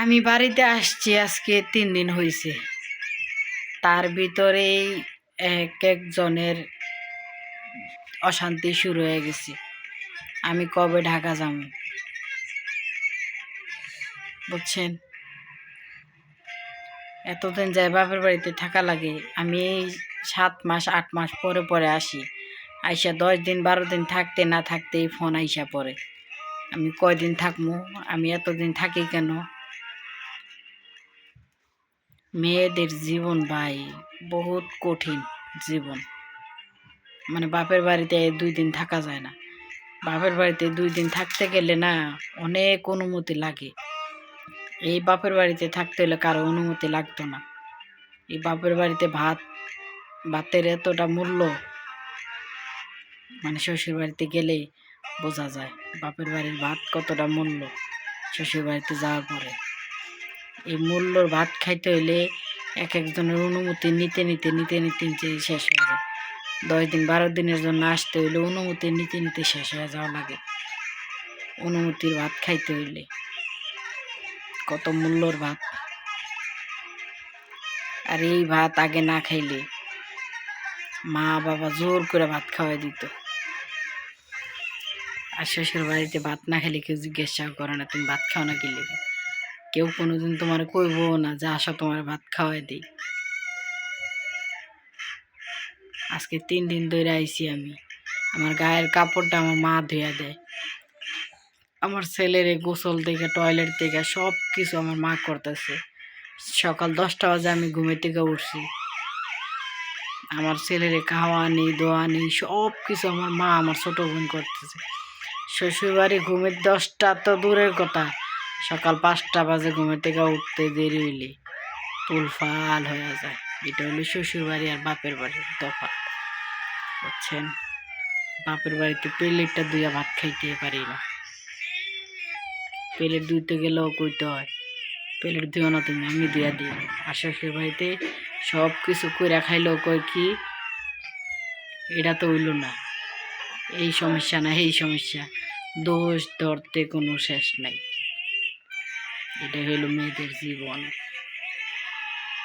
আমি বাড়িতে আসছি, আজকে তিন দিন হয়েছে তার ভিতরেই এক একজনের অশান্তি শুরু হয়ে গেছে। আমি কবে ঢাকা যাব? বুঝছেন? এতদিন যাই বাপের বাড়িতে থাকা লাগে। আমি সাত মাস, আট মাস পরে পরে আসি। আইসা দশ দিন, বারো দিন থাকতে, না থাকতেই ফোন আইসা পরে আমি কয়দিন থাকব আমি এতদিন থাকি কেন? মেয়েদের জীবন ভাই, বহুত কঠিন জীবন। মানে বাপের বাড়িতে দুই দিন থাকা যায় না। বাপের বাড়িতে দুই দিন থাকতে গেলে না অনেক অনুমতি লাগে। এই বাপের বাড়িতে থাকতে হলে কারও অনুমতি লাগতো না। এই বাপের বাড়িতে ভাত, ভাতের এতটা মূল্য মানে শ্বশুর বাড়িতে গেলেই বোঝা যায় বাপের বাড়ির ভাত কতটা মূল্য শ্বশুর বাড়িতে যাওয়ার পরে। এই মূল্যর ভাত খাইতে হইলে এক একজনের অনুমতি নিতে নিতে নিতে নিতে নিতে শেষ হয়ে যায়। দশ দিন, বারো দিনের জন্য আসতে হইলে অনুমতি নিতে নিতে শেষ হয়ে যাওয়া লাগে। অনুমতির ভাত খাইতে হইলে। কত মূল্যর ভাত। আর এই ভাত আগে না খাইলে মা বাবা জোর করে ভাত খাওয়াই দিত। আর শ্বশুর বাড়িতে ভাত না খেলে কেউ জিজ্ঞাসা করে না, তুমি ভাত খাও না কি লেগে? কেউ কোনোদিন তোমার কইবো না যে আসা তোমার ভাত খাওয়াই দিই। আজকে তিন দিন ধরে আইছি আমি। আমার গায়ের কাপড়টা আমার মা ধুয়া দেয়। আমার ছেলের গোসল থেকে, টয়লেট থেকে সব কিছু আমার মা করতেছে। সকাল দশটা বাজে আমি ঘুমের থেকে উঠছি। আমার ছেলেরে খাওয়ানি দোয়ানি সব কিছু আমার মা, আমার ছোট বোন করতেছে। শ্বশুরবাড়ি ঘুমের দশটা তো দূরের কথা। সকাল পাঁচটা বাজে ঘুমের থেকে উঠতে দেরি হইলে তুলফাল হয়ে যায়। এটা হলো শ্বশুরবাড়ি আর বাপের বাড়ির তফাৎ, বুঝছেন? বাপের বাড়িতে প্লেটটা দুইয়া ভাত খাইতে পারি না। প্লেট ধুইতে গেলেও কইতে হয়, প্লেট দিও না তুমি, আমি দিয়া দিই। আর শ্বশুর বাড়িতে সব কিছু করে খাইলেও কয় কি, এটা তো হইল না, এই সমস্যা না, এই সমস্যা, দোষ ধরতে কোনো শেষ নাই। এটাই হইল মেয়েদের জীবন